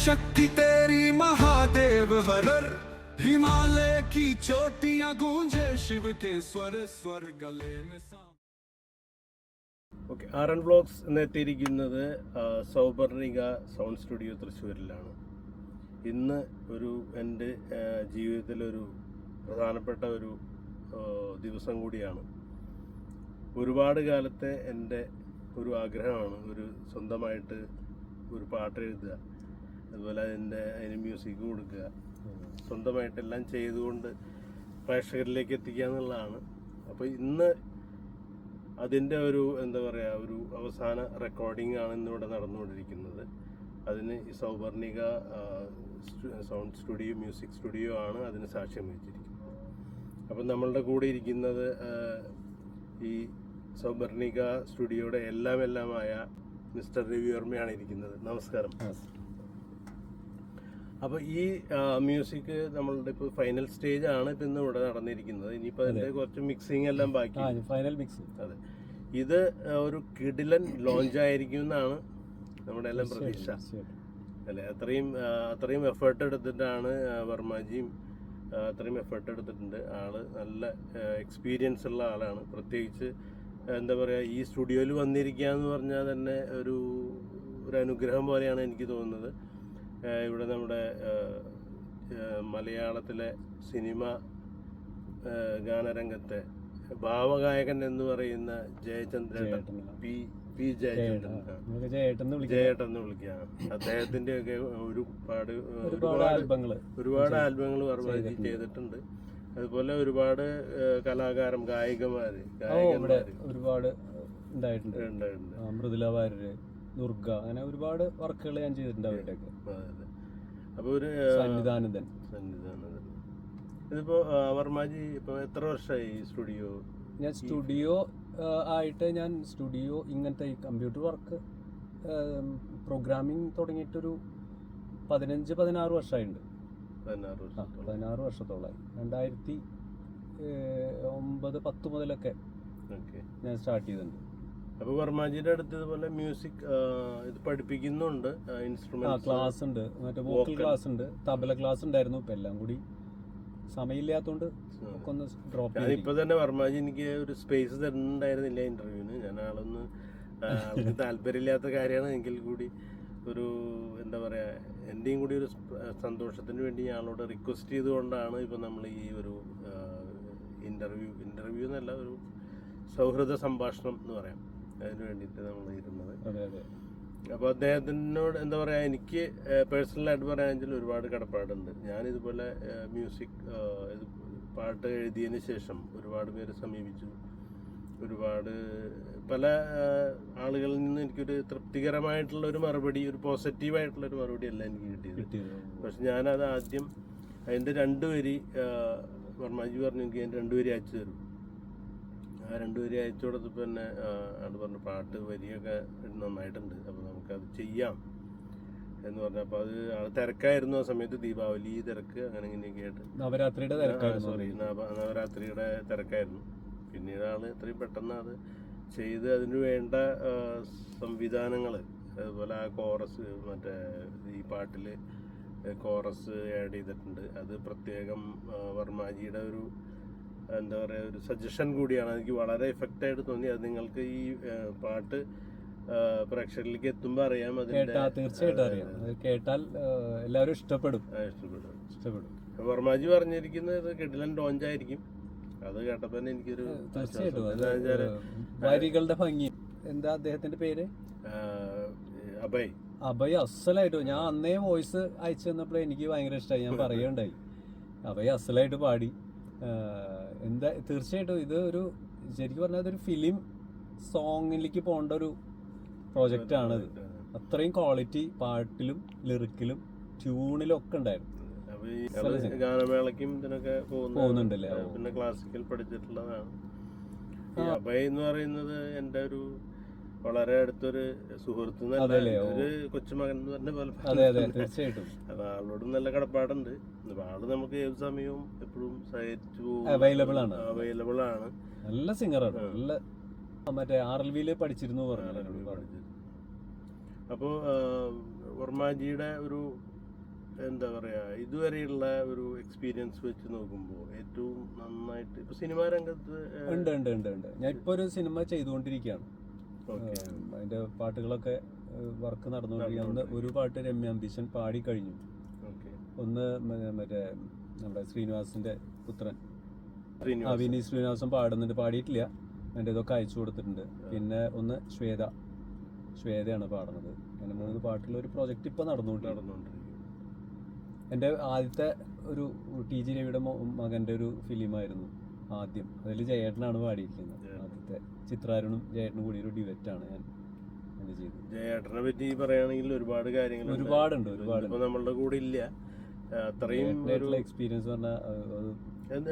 अनंत है शक्ति तेरी महादेव वरर हिमालय की चोटियां गूंजे शिव के स्वर स्वर गले में सा ഓക്കെ ആർ എൻ വ്ളോഗ്സ് എന്നെത്തിയിരിക്കുന്നത് ആ, സൗപർണിക സൗണ്ട് സ്റ്റുഡിയോ തൃശ്ശൂരിലാണ് ഇന്ന് ഒരു എൻ്റെ ആ, ജീവിതത്തിലൊരു പ്രധാനപ്പെട്ട ഒരു ആ, ദിവസം കൂടിയാണ് ഒരുപാട് കാലത്തെ എൻ്റെ ഒരു ആഗ്രഹമാണ് ഒരു സ്വന്തമായിട്ട് ഒരു പാട്ട് എഴുതുക അതുപോലെ അതിന്റെ അതിന് മ്യൂസിക് കൊടുക്കുക. സ്വന്തമായിട്ടെല്ലാം ചെയ്തുകൊണ്ട് പ്രേക്ഷകരിലേക്ക് എത്തിക്കുക എന്നുള്ളതാണ്. അപ്പോൾ ഇന്ന് അതിന്റെ ഒരു എന്താ പറയുക ഒരു അവസാന റെക്കോർഡിംഗ് ആണ് ഇന്നിവിടെ നടന്നുകൊണ്ടിരിക്കുന്നത്. അതിന് Souvarnika sound studio music studio ആണ് അതിന് സാക്ഷ്യം വഹിച്ചിരിക്കുന്നത്. അപ്പം നമ്മളുടെ കൂടെ ഇരിക്കുന്നത് ഈ സൗവർണിക സ്റ്റുഡിയോയുടെ എല്ലാം എല്ലാമായ മിസ്റ്റർ രവിവർമ്മയാണ് ഇരിക്കുന്നത്. നമസ്കാരം. അപ്പോൾ ഈ മ്യൂസിക് നമ്മളുടെ ഇപ്പോൾ ഫൈനൽ സ്റ്റേജ് ആണ് ഇപ്പം ഇന്ന് ഇവിടെ നടന്നിരിക്കുന്നത്. ഇനിയിപ്പോൾ അതിന്റെ കുറച്ച് മിക്സിംഗ് എല്ലാം ബാക്കി. ഫൈനൽ മിക്സ് അതെ. ഇത് ഒരു കിടിലൻ ലോഞ്ച് ആയിരിക്കും എന്നാണ് നമ്മുടെ എല്ലാം പ്രതീക്ഷ. അല്ലെ അത്രയും അത്രയും എഫേർട്ട് എടുത്തിട്ടാണ് വർമ്മാജിയും അത്രയും എഫേർട്ട് എടുത്തിട്ടുണ്ട്. ആൾ നല്ല എക്സ്പീരിയൻസ് ഉള്ള ആളാണ്. പ്രത്യേകിച്ച് എന്താ പറയുക ഈ സ്റ്റുഡിയോയിൽ വന്നിരിക്കുക എന്ന് പറഞ്ഞാൽ തന്നെ ഒരു ഒരു അനുഗ്രഹം പോലെയാണ് എനിക്ക് തോന്നുന്നത്. ഇവിടെ നമ്മുടെ മലയാളത്തിലെ സിനിമ ഗാനരംഗത്തെ ഭാവഗായകൻ എന്ന് പറയുന്ന ജയചന്ദ്രൻ ജയേട്ടൻ. P P Jayachandran. ജയേട്ടൻ എന്ന് വിളിക്കാം. അദ്ദേഹത്തിന്റെ ഒക്കെ ഒരുപാട് ഒരുപാട് ഒരുപാട് ആൽബങ്ങൾ വർമാജി ചെയ്തിട്ടുണ്ട്. അതുപോലെ ഒരുപാട് കലാകാരൻ കലാകാരം ഗായികമാര് ഗായകന്മാര്. ഒരുപാട് ഉണ്ടായിട്ടുണ്ട് മൃദുല വാര്യര് ദുർഗ അങ്ങനെ ഒരുപാട് വർക്കുകൾ ഞാൻ ചെയ്തിട്ടുണ്ട് അവരുടെയൊക്കെ. അതെ, അതെ. ഒരു സന്നിധാനന്ദൻ. ഇതിപ്പോ വർമാജി ഇപ്പൊ എത്ര വർഷമായി സ്റ്റുഡിയോ? ഞാൻ സ്റ്റുഡിയോ ആയിട്ട് ഞാൻ സ്റ്റുഡിയോ ഇങ്ങനത്തെ കമ്പ്യൂട്ടർ വർക്ക് പ്രോഗ്രാമിംഗ് തുടങ്ങിയിട്ടൊരു പതിനഞ്ച് പതിനാറ് വർഷമായിട്ടുണ്ട് പതിനാറ് ആ വർഷത്തോളം. പതിനാറ് വർഷത്തോളമായി രണ്ടായിരത്തി ഒമ്പത് പത്ത് മുതലൊക്കെ ഞാൻ സ്റ്റാർട്ട് ചെയ്തിട്ടുണ്ട്. അപ്പൊ വർമാജിയുടെ അടുത്ത് ഇതുപോലെ മ്യൂസിക് ഇത് പഠിപ്പിക്കുന്നുണ്ട് ഇൻസ്ട്രുമെന്റ് ക്ലാസ് ഉണ്ട്. മറ്റേ വോക്കൽ ക്ലാസ് ഉണ്ട്. തബല ക്ലാസ് ഉണ്ടായിരുന്നു. ഇപ്പൊ എല്ലാം കൂടി സമയമില്ലാത്തോണ്ട് ഒക്കെ ഡ്രോപ്പ് ഞാനിപ്പോ തന്നെ വർമാജി എനിക്ക് ഒരു സ്പേസ് തരുന്നുണ്ടായിരുന്നില്ല ഇന്റർവ്യൂവിന് ഞാൻ ആളൊന്ന് ആൾക്ക് താല്പര്യമില്ലാത്ത കാര്യമാണ്. എങ്കിൽ കൂടി ഒരു എന്താ പറയാ എന്റെയും കൂടി ഒരു സന്തോഷത്തിന് വേണ്ടി ഞാൻ ഞാളോട് റിക്വസ്റ്റ് ചെയ്തുകൊണ്ടാണ് ഇപ്പൊ നമ്മൾ ഈ ഒരു ഇന്റർവ്യൂ ഇന്റർവ്യൂ എന്നല്ല ഒരു സൗഹൃദ സംഭാഷണം എന്ന് പറയാം. അതിന് വേണ്ടിയിട്ട് നമ്മൾ ഇരുന്നത്. അപ്പോൾ അദ്ദേഹത്തിനോട് എന്താ പറയുക എനിക്ക് പേഴ്സണലായിട്ട് പറയുകയാണെങ്കിൽ ഒരുപാട് കടപ്പാടുണ്ട്. ഞാൻ ഇതുപോലെ മ്യൂസിക് പാട്ട് എഴുതിയതിന് ശേഷം ഒരുപാട് പേര് സമീപിച്ചു. ഒരുപാട് പല ആളുകളിൽ നിന്ന് എനിക്കൊരു തൃപ്തികരമായിട്ടുള്ള ഒരു മറുപടി ഒരു പോസിറ്റീവായിട്ടുള്ള ഒരു മറുപടി അല്ല എനിക്ക് കിട്ടിയത്. പക്ഷെ ഞാനത് ആദ്യം അതിന്റെ രണ്ട് വരി വർമ്മജി പറഞ്ഞു എനിക്ക് അതിന്റെ രണ്ട് വരി അയച്ചു തരും. രണ്ട് വരി അയച്ചു കൊടുത്തപ്പോൾ തന്നെ ആ, ആൾ പറഞ്ഞു പാട്ട് വരിയൊക്കെ നന്നായിട്ടുണ്ട് അപ്പോൾ നമുക്കത് ചെയ്യാം. എന്ന് പറഞ്ഞു. അപ്പോൾ അത് ആൾ തിരക്കായിരുന്നു ആ സമയത്ത് ദീപാവലി തിരക്ക് അങ്ങനെ ഇങ്ങനെയൊക്കെ ആയിട്ട്. നവരാത്രിയുടെ തിരക്കായിരുന്നു സോറി നവരാത്രിയുടെ തിരക്കായിരുന്നു. പിന്നീട് ആൾ എത്രയും പെട്ടെന്ന് അത് ചെയ്ത് അതിന് വേണ്ട സംവിധാനങ്ങൾ അതുപോലെ ആ കോറസ് മറ്റേ ഈ പാട്ടിൽ കോറസ് ആഡ് ചെയ്തിട്ടുണ്ട്. അത് പ്രത്യേകം ആ, വർമാജിയുടെ ഒരു എന്താ പറയുക ഒരു സജഷൻ കൂടിയാണ്. എനിക്ക് വളരെ എഫക്റ്റായിട്ട് തോന്നി. അത് നിങ്ങൾക്ക് ഈ പാട്ട് പ്രേക്ഷകരിലേക്ക് എത്തുമ്പോൾ അറിയാം അതിന്റെ തീർച്ചയായിട്ടും അറിയാം. കേട്ടാൽ എല്ലാവരും ഇഷ്ടപ്പെടും. ഇഷ്ടപ്പെടും. ഇഷ്ടപ്പെടും. വർമാജി പറഞ്ഞിരിക്കുന്നത് കിടിലൻ ലോഞ്ച് ആയിരിക്കും. അത് കേട്ടപ്പോൾ തന്നെ എനിക്കൊരു തീർച്ചയായിട്ടും. വരികളുടെ ഭംഗി. എന്താ അദ്ദേഹത്തിന്റെ പേര്? അഭയ്. അഭയ് അസലായിട്ടോ. ഞാൻ അന്നേ വോയിസ് അയച്ചു തന്നപ്പോഴേ എനിക്ക് ഭയങ്കര ഇഷ്ടമായി ഞാൻ പറയുകയുണ്ടായി. അഭയ് അസലായിട്ട് പാടി. എന്താ തീർച്ചയായിട്ടും ഇത് ഒരു ശരിക്കും പറഞ്ഞാൽ ഇതൊരു ഫിലിം സോങ്ങിലേക്ക് പോകേണ്ട ഒരു പ്രോജക്റ്റ് ആണ് അത്രയും ക്വാളിറ്റി പാട്ടിലും ലിറിക്കിലും ട്യൂണിലും ഒക്കെ ഉണ്ടായിരുന്നു. ഗാനമേളക്കും ഇതിനൊക്കെ പോകുന്നുണ്ടല്ലേ? പിന്നെ ക്ലാസിക്കൽ പഠിച്ചിട്ടുള്ളതാണ്. അഭയ അഭയ് എന്ന് പറയുന്നത് എന്റെ ഒരു വളരെ അടുത്തൊരു സുഹൃത്ത് ഒരു കൊച്ചുമകൻ എന്ന് പറഞ്ഞ പോലെ. തീർച്ചയായിട്ടും. അപ്പൊ ആളോടും നല്ല കടപ്പാടുണ്ട്. അപ്പൊ ആൾ നമുക്ക് ഏത് സമയവും എപ്പോഴും സഹിച്ചു അവൈലബിൾ ആണ്. അവൈലബിൾ ആണ്. നല്ല സിംഗറാണ് നല്ല മറ്റേ ആർ എൽ വിയിൽ പഠിച്ചിരുന്നു പറഞ്ഞു. അപ്പോൾ വർമാജിയുടെ ഒരു എന്താ പറയാ ഇതുവരെയുള്ള ഒരു എക്സ്പീരിയൻസ് വെച്ച് നോക്കുമ്പോൾ ഏറ്റവും നന്നായിട്ട് ഇപ്പൊ സിനിമാ രംഗത്ത് ഉണ്ട് ഉണ്ട് ഉണ്ട് ഉണ്ട്. ഞാൻ ഇപ്പൊ ഒരു സിനിമ ചെയ്തുകൊണ്ടിരിക്കുകയാണ്. അതിന്റെ പാട്ടുകളൊക്കെ വർക്ക് നടന്നുകൊണ്ടിരിക്കുന്ന. ഒന്ന് ഒരു പാട്ട് രമ്യ അംബീഷൻ പാടിക്കഴിഞ്ഞു ഒന്ന് മറ്റേ നമ്മുടെ ശ്രീനിവാസിന്റെ പുത്രൻ. അവിനി ശ്രീനിവാസൻ പാടുന്നുണ്ട്. പാടിയിട്ടില്ല. എന്റെ ഇതൊക്കെ അയച്ചു കൊടുത്തിട്ടുണ്ട്. പിന്നെ ഒന്ന് ശ്വേത. ശ്വേതയാണ് പാടുന്നത്. അങ്ങനെ മൂന്ന് പാട്ടുള്ള ഒരു പ്രൊജക്റ്റ് ഇപ്പോൾ നടന്നുകൊണ്ടിരിക്കുന്നു. നടന്നുകൊണ്ടിരിക്കും എന്റെ ആദ്യത്തെ ഒരു ടി ജി രവിയുടെ മകന്റെ ഒരു ഫിലിമായിരുന്നു ആദ്യം. അതിൽ ജയേട്ടനാണ് പാടിയിരിക്കുന്നത്. ചിത്രാരുണും ജയേട്ടനും കൂടി ഒരു ഡിവറ്റാണ് ഞാൻ എന്റെ ചെയ്തത്. ജയേട്ടനെ പറ്റി പറയുകയാണെങ്കിൽ ഒരുപാട് കാര്യങ്ങൾ ഒരുപാടുണ്ട്, ഒരുപാട് നമ്മളുടെ കൂടെ ഇല്ല. അത്രയും എക്സ്പീരിയൻസ് പറഞ്ഞാൽ എന്ത്,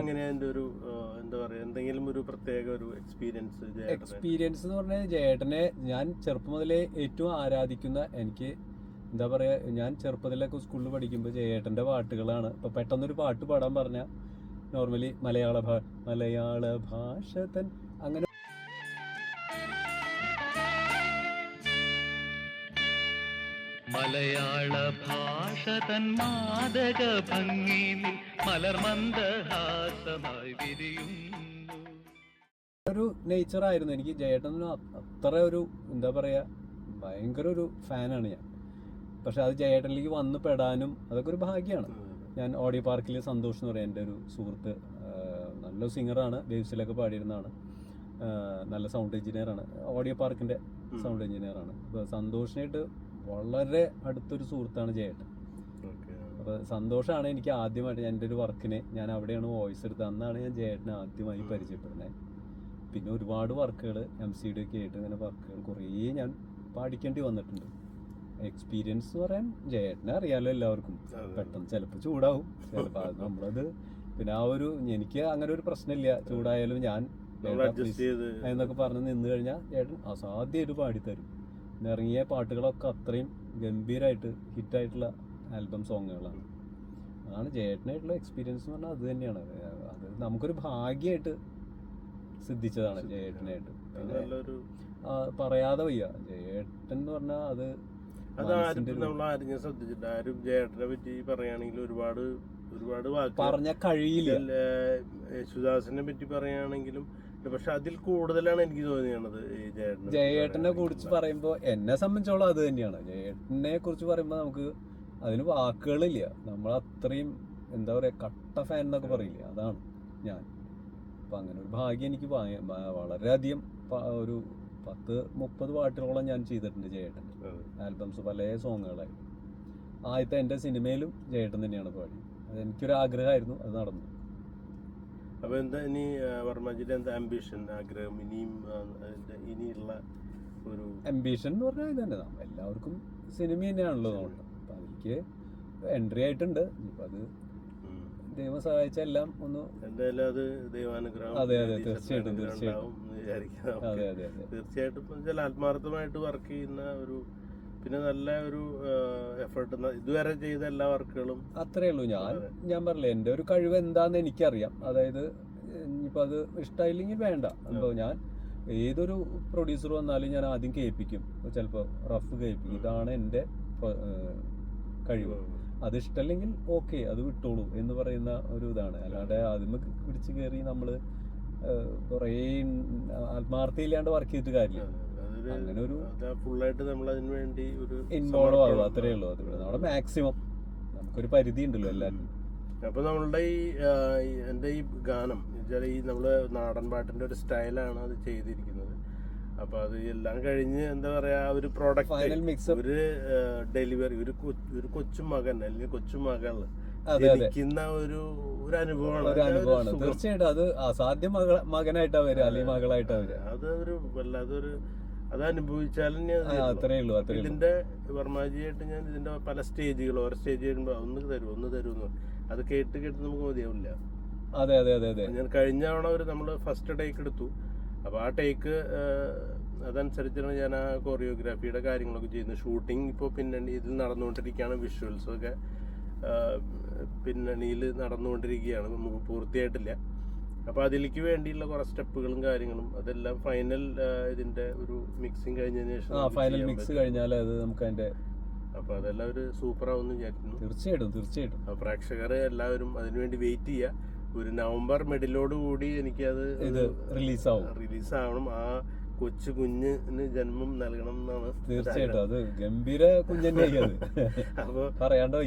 എങ്ങനെയാ ഒരു ആ, എന്താ പറയാ എന്തെങ്കിലും ഒരു പ്രത്യേക ഒരു എക്സ്പീരിയൻസ് എക്സ്പീരിയൻസ് എന്ന് പറഞ്ഞാൽ ജയേട്ടനെ ഞാൻ ചെറുപ്പം മുതലേ ഏറ്റവും ആരാധിക്കുന്ന എനിക്ക് എന്താ പറയാ ഞാൻ ചെറുപ്പത്തിലൊക്കെ സ്കൂളിൽ പഠിക്കുമ്പോൾ ജയേട്ടന്റെ പാട്ടുകളാണ്. ഇപ്പൊ പെട്ടെന്നൊരു പാട്ട് പാടാൻ പറഞ്ഞാൽ നോർമലി മലയാള ഭാ മലയാള ഭാഷ തൻ മലയാള ഭാഷ തൻ മാതക ഭംഗി മലർമന്ദഹാസമായി വിരിയുന്നു. ഒരു നേച്ചർ ആയിരുന്നു. എനിക്ക് ജയേട്ടനും അത്ര ഒരു എന്താ പറയുക ഭയങ്കര ഒരു ഫാനാണ് ഞാൻ. പക്ഷെ അത് ജയേട്ടനിലേക്ക് വന്ന് പെടാനും അതൊക്കെ ഒരു ഭാഗ്യമാണ് ഞാൻ ഓഡിയോ പാർക്കിൽ സന്തോഷ് എന്ന് പറയാം എന്റെ ഒരു സുഹൃത്ത് നല്ല സിംഗറാണ് വേവ്സിലൊക്കെ പാടിയിരുന്നതാണ്. നല്ല സൗണ്ട് എഞ്ചിനീയറാണ് ഓഡിയോ പാർക്കിന്റെ സൗണ്ട് എഞ്ചിനീയറാണ് അപ്പോൾ സന്തോഷിനായിട്ട് വളരെ അടുത്തൊരു സുഹൃത്താണ് ജയേട്ടൻ. അപ്പൊ അപ്പോൾ സന്തോഷമാണ് എനിക്ക് ആദ്യമായിട്ട് എന്റെ ഒരു വർക്കിന് ഞാൻ അവിടെയാണ് വോയിസ് എടുത്തത്. അന്നാണ് ഞാൻ ജയേട്ടനെ ആദ്യമായി പരിചയപ്പെടുന്നത് പിന്നെ ഒരുപാട് വർക്കുകൾ എം സി ഡി ഒക്കെ ആയിട്ട് ഇങ്ങനെ വർക്കുകൾ കുറേ ഞാൻ പാടിക്കേണ്ടി വന്നിട്ടുണ്ട്. എക്സ്പീരിയൻസ് എന്ന് പറയാൻ ജയേട്ടനെ അറിയാലോ എല്ലാവർക്കും. പെട്ടെന്ന് ചിലപ്പോൾ ചൂടാവും. ചിലപ്പോൾ അത് നമ്മളത് പിന്നെ ആ ഒരു എനിക്ക് അങ്ങനെ ഒരു പ്രശ്നമില്ല. ചൂടായാലും ഞാൻ എന്നൊക്കെ പറഞ്ഞ് നിന്ന് കഴിഞ്ഞാൽ ചേട്ടൻ അസാധ്യമായിട്ട് പാടിത്തരും. ഇറങ്ങിയ പാട്ടുകളൊക്കെ അത്രയും ഗംഭീരമായിട്ട് ഹിറ്റായിട്ടുള്ള ആൽബം സോങ്ങുകളാണ്. അതാണ് ജേട്ടനായിട്ടുള്ള എക്സ്പീരിയൻസ് എന്ന് പറഞ്ഞാൽ അത് തന്നെയാണ്. അത് നമുക്കൊരു ഭാഗ്യമായിട്ട് സിദ്ധിച്ചതാണ് പിന്നെ ആ, പറയാതെ വയ്യ. ജയേട്ടൻ എന്ന് പറഞ്ഞാൽ അത് ആരും ജേട്ടനെ പറ്റി പറയുകയാണെങ്കിൽ ഒരുപാട് ഒരുപാട് പറഞ്ഞ കഴിയില്ല. യേശുദാസിനെ പറ്റി പറയുകയാണെങ്കിലും പക്ഷെ അതിൽ കൂടുതലാണ് എനിക്ക് തോന്നിയത് ജയേട്ടനെ കുറിച്ച് പറയുമ്പോ പറയുമ്പോൾ എന്നെ സംബന്ധിച്ചോളം അത് തന്നെയാണ്. ജയേട്ടനെ കുറിച്ച് പറയുമ്പോൾ നമുക്ക് അതിന് വാക്കുകളില്ല. നമ്മൾ അത്രയും എന്താ പറയുക കട്ട ഫാൻ എന്നൊക്കെ പറയില്ലേ? അതാണ് ഞാൻ. അപ്പം അങ്ങനെ ഒരു ഭാഗ്യം എനിക്ക് വളരെയധികം ഒരു പത്ത് മുപ്പത് പാട്ടുകളോളം ഞാൻ ചെയ്തിട്ടുണ്ട് ജയേട്ടൻ ആൽബംസ് പല സോങ്ങുകളായി. ആദ്യത്തെ എന്റെ സിനിമയിലും ജയേട്ടൻ തന്നെയാണ് പാടി. അത് എനിക്കൊരു ആഗ്രഹമായിരുന്നു അത് നടന്നു. അപ്പൊ എന്താ ഇനി വർമ്മജിയുടെ എന്താ ആംബിഷൻ ആഗ്രഹം? ഇനിയും ഇനിയുള്ള ഒരു അംബീഷൻ എന്ന് പറഞ്ഞാൽ ഇത് തന്നെ. നമ്മൾ എല്ലാവർക്കും സിനിമ തന്നെയാണല്ലോ നമ്മൾ അപ്പം അതിലേക്ക് എൻട്രി ആയിട്ടുണ്ട്. ഇപ്പം അത്. ദൈവം സഹായിച്ച എല്ലാം ഒന്ന് എന്തായാലും അത് ദൈവാനുഗ്രഹം അതെ, അതെ, തീർച്ചയായിട്ടും, തീർച്ചയായിട്ടും. അതെ അതെ തീർച്ചയായിട്ടും ചില ആത്മാർത്ഥമായിട്ട് വർക്ക് ചെയ്യുന്ന ഒരു പിന്നെ നല്ല ഒരു എഫേർട്ട് ഇതുവരെ ചെയ്ത എല്ലാ വർക്കുകളും അത്രേ ഉള്ളൂ. ഞാൻ ഞാൻ പറഞ്ഞില്ലേ എന്റെ ഒരു കഴിവ് എന്താന്ന് എനിക്കറിയാം. അതായത് ഇനിയിപ്പോൾ അത് ഇഷ്ടമായില്ലെങ്കിൽ വേണ്ട. അപ്പോൾ ഞാൻ ഏതൊരു പ്രൊഡ്യൂസർ വന്നാലും ഞാൻ ആദ്യം കേൾപ്പിക്കും. ചിലപ്പോൾ റഫ് കേൾപ്പിക്കും. ഇതാണ് എന്റെ കഴിവ്. അത്. ഇഷ്ടമല്ലെങ്കിൽ ഓക്കെ അത് വിട്ടോളൂ എന്ന് പറയുന്ന ഒരു ഇതാണ്. അല്ലാതെ അതിന് പിടിച്ച് കയറി നമ്മൾ കുറേ ആത്മാർത്ഥയില്ലാണ്ട് വർക്ക് ചെയ്തിട്ട് കാര്യമില്ല. അങ്ങനെ ഒരു ഫുള്ളായിട്ട് നമ്മൾ അതിന് വേണ്ടി ഒരു ഇൻവോൾവ് ആവുക. അത്രേ ഉള്ളൂ. നമ്മുടെ മാക്സിമം നമുക്കൊരു പരിധി ഉണ്ടല്ലോ എല്ലാവരും അപ്പൊ നമ്മളുടെ ഈ എന്റെ ഈ എന്റെ ഈ ഗാനം വെച്ചാൽ ഈ നമ്മൾ നാടൻ പാട്ടിന്റെ ഒരു സ്റ്റൈലാണ് അത് ചെയ്തിരിക്കുന്നത്. അപ്പൊ അത് എല്ലാം കഴിഞ്ഞ് എന്താ പറയാ ഒരു പ്രോഡക്റ്റ് ഒരു ഡെലിവറി ഒരു ഒരു കൊച്ചുമകൻ അല്ലെങ്കിൽ കൊച്ചുമകൾ ജനിക്കുന്ന ഒരു ഒരു അനുഭവമാണ്. ഒരു അനുഭവമാണ്. തീർച്ചയായിട്ടും അത് അസാധ്യ മക മകനായിട്ടാ വരിക അല്ലെങ്കിൽ മകളായിട്ടാ വരിക. അത് ഒരു വല്ലാതൊരു അത് അനുഭവിച്ചാലും അത്രേ ഉള്ളൂ അത്രേ ഇതിന്റെ വർമാജിയായിട്ട് ഞാൻ ഇതിന്റെ പല സ്റ്റേജുകൾ ഓരോ സ്റ്റേജ് വരുമ്പോ ഒന്ന് തരൂ ഒന്ന് തരൂ അത് കേട്ട് കേട്ട് നമുക്ക് മതിയാവില്ല. അതെ അതെ അതെ അതെ. ഞാൻ കഴിഞ്ഞ തവണ ഒരു നമ്മൾ ഫസ്റ്റ് ടേക്ക് എടുത്തു. അപ്പൊ ആ ടേക്ക് അതനുസരിച്ചാണ് ഞാൻ ആ കൊറിയോഗ്രാഫിയുടെ കാര്യങ്ങളൊക്കെ ചെയ്യുന്നത്. ഷൂട്ടിംഗ് ഇപ്പോൾ പിന്നണി ഇതിൽ നടന്നുകൊണ്ടിരിക്കുകയാണ് വിഷ്വൽസും ഒക്കെ പിന്നണിയിൽ നടന്നുകൊണ്ടിരിക്കുകയാണ്. നമുക്ക് പൂർത്തിയായിട്ടില്ല. അപ്പോൾ അതിലേക്ക് വേണ്ടിയുള്ള കുറേ സ്റ്റെപ്പുകളും കാര്യങ്ങളും അതെല്ലാം ഫൈനൽ ഇതിന്റെ ഒരു മിക്സിങ് കഴിഞ്ഞതിന് ശേഷം ഫൈനൽ മിക്സ്. കഴിഞ്ഞാൽ അത് നമുക്ക് അതിന്റെ അപ്പോൾ അതെല്ലാം ഒരു സൂപ്പർ ആവുമെന്ന് വിചാരിക്കുന്നു. തീർച്ചയായിട്ടും തീർച്ചയായിട്ടും. പ്രേക്ഷകർ എല്ലാവരും അതിനുവേണ്ടി വെയിറ്റ് ചെയ്യുക. ഒരു നവംബർ മിഡിലോട് കൂടി എനിക്ക് അത് റിലീസ് ആവും. റിലീസ് ആവണം. ആ കൊച്ചു കുഞ്ഞിന് ജന്മം നൽകണം എന്നാണ് തീർച്ചയായിട്ടും. അത് ഗംഭീര കുഞ്ഞന്റെ അപ്പൊ അപ്പോൾ പറയാണ്ടോ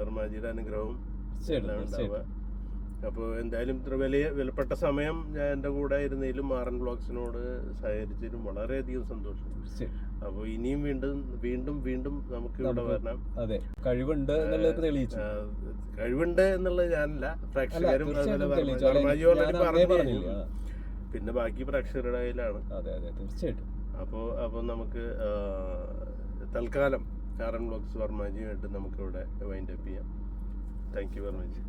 വർമാജിയുടെ അനുഗ്രഹവും തീർച്ചയായിട്ടും അപ്പോൾ എന്തായാലും ഇത്ര വലിയ വിലപ്പെട്ട സമയം ഞാൻ എന്റെ കൂടെ ഇരുന്നതിലും മാറൻ ബ്ലോഗ്സിനോട് സഹകരിച്ചതിലും വളരെയധികം സന്തോഷം. അപ്പോൾ ഇനിയും വീണ്ടും വീണ്ടും വീണ്ടും നമുക്ക് ഇവിടെ വരണം. അതെ കഴിവുണ്ട് എന്നുള്ളത് തെളിയിച്ചു. കഴിവുണ്ട് എന്നുള്ളത് ഞാനല്ല പ്രേക്ഷകരും അതുപോലെ പറഞ്ഞു പിന്നെ ബാക്കി പ്രേക്ഷകരുടെ കയ്യിലാണ്. അതെ അതെ തീർച്ചയായിട്ടും. അപ്പോൾ അപ്പോൾ നമുക്ക് തൽക്കാലം ആർ എൻ ബ്ലോഗ്സ് വർമാജിയുമായിട്ട് നമുക്കിവിടെ വൈൻഡപ്പ് ചെയ്യാം. Thank you വർമാജി